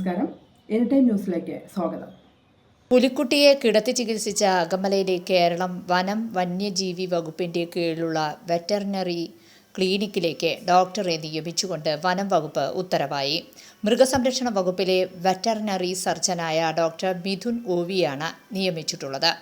നമസ്കാരം. Any time ന്യൂസിലേക്ക് സ്വാഗതം. പുലിക്കുട്ടിയെ കിടത്തി ചികിത്സിച്ച അകമലയിലെ കേരളം വനം വന്യജീവി വകുപ്പിന്റെ കീഴിലുള്ള വെറ്ററിനറി ക്ലിനിക്കിലേക്ക് ഡോക്ടറെ നിയമിച്ചുകൊണ്ട് വനം വകുപ്പ് ഉത്തരവായി. മൃഗസംരക്ഷണ വകുപ്പിലെ വെറ്ററിനറി സർജനായ ഡോക്ടർ മിഥുൻ ഓവിയാണ് നിയമിച്ചിട്ടുള്ളത്.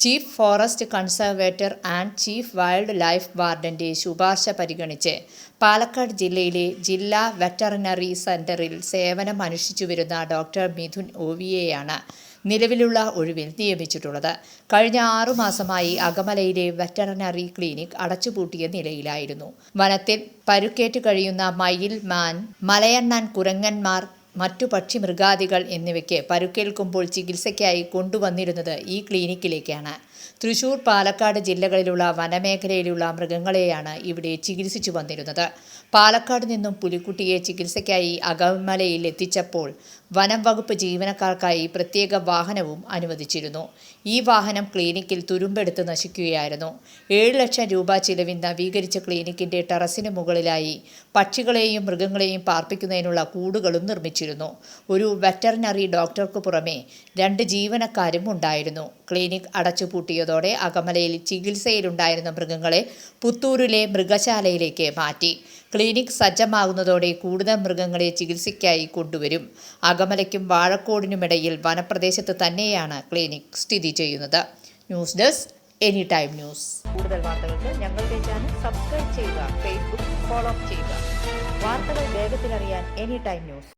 Chief forest conservator and chief wildlife വാർഡന്റെ ശുപാർശ പരിഗണിച്ച് പാലക്കാട് ജില്ലയിലെ ജില്ലാ വെറ്ററിനറി സെന്ററിൽ സേവനം അനുഷ്ഠിച്ചു വരുന്ന ഡോക്ടർ മിഥുൻ ഒവിയെയാണ് നിലവിലുള്ള ഒഴിവിൽ നിയമിച്ചിട്ടുള്ളത്. കഴിഞ്ഞ ആറുമാസമായി അകമലയിലെ വെറ്ററിനറി ക്ലിനിക് അടച്ചുപൂട്ടിയ നിലയിലായിരുന്നു. വനത്തിൽ പരുക്കേറ്റ് കഴിയുന്ന മയിൽ മാൻ മലയണ്ണാൻ കുരങ്ങന്മാർ മറ്റു പക്ഷി മൃഗാദികൾ എന്നിവയ്ക്ക് പരുക്കേൽക്കുമ്പോൾ ചികിത്സയ്ക്കായി കൊണ്ടുവന്നിരുന്നത് ഈ ക്ലിനിക്കിലേക്കാണ്. തൃശൂർ പാലക്കാട് ജില്ലകളിലുള്ള വനമേഖലയിലുള്ള മൃഗങ്ങളെയാണ് ഇവിടെ ചികിത്സിച്ചു വന്നിരുന്നത്. പാലക്കാട് നിന്നും പുലിക്കുട്ടിയെ ചികിത്സയ്ക്കായി അകമലയിൽ എത്തിച്ചപ്പോൾ വനം വകുപ്പ് ജീവനക്കാർക്കായി പ്രത്യേക വാഹനവും അനുവദിച്ചിരുന്നു. ഈ വാഹനം ക്ലിനിക്കിൽ തുരുമ്പെടുത്ത് നശിക്കുകയായിരുന്നു. ഏഴ് ലക്ഷം രൂപ ചിലവിൽ നവീകരിച്ച ക്ലിനിക്കിന്റെ ടെറസിന് മുകളിലായി പക്ഷികളെയും മൃഗങ്ങളെയും പാർപ്പിക്കുന്നതിനുള്ള കൂടുകളും നിർമ്മിച്ചിരുന്നു. ഒരു വെറ്ററിനറി ഡോക്ടർക്ക് പുറമെ രണ്ട് ജീവനക്കാരും ഉണ്ടായിരുന്നു. ക്ലിനിക് അടച്ചുപൂട്ടിയതോടെ അകമലയിൽ ചികിത്സയിലുണ്ടായിരുന്ന മൃഗങ്ങളെ പുത്തൂരിലെ മൃഗശാലയിലേക്ക് മാറ്റി. ക്ലിനിക് സജ്ജമാകുന്നതോടെ കൂടുതൽ മൃഗങ്ങളെ ചികിത്സയ്ക്കായി കൊണ്ടുവരും. അകമലയ്ക്കും വാഴക്കോടിനുമിടയിൽ വനപ്രദേശത്ത് തന്നെയാണ് ക്ലിനിക് സ്ഥിതി ചെയ്യുന്നത്. News desk any time news. കൂടുതൽ വാർത്തകൾക്ക് ഞങ്ങളുടെ ചാനൽ സബ്സ്ക്രൈബ് ചെയ്യുക ഫേസ്ബുക്ക് ഫോളോ ചെയ്യുക. വാർത്തകൾ വേഗത്തിലറിയാൻ എനി ടൈം ന്യൂസ്.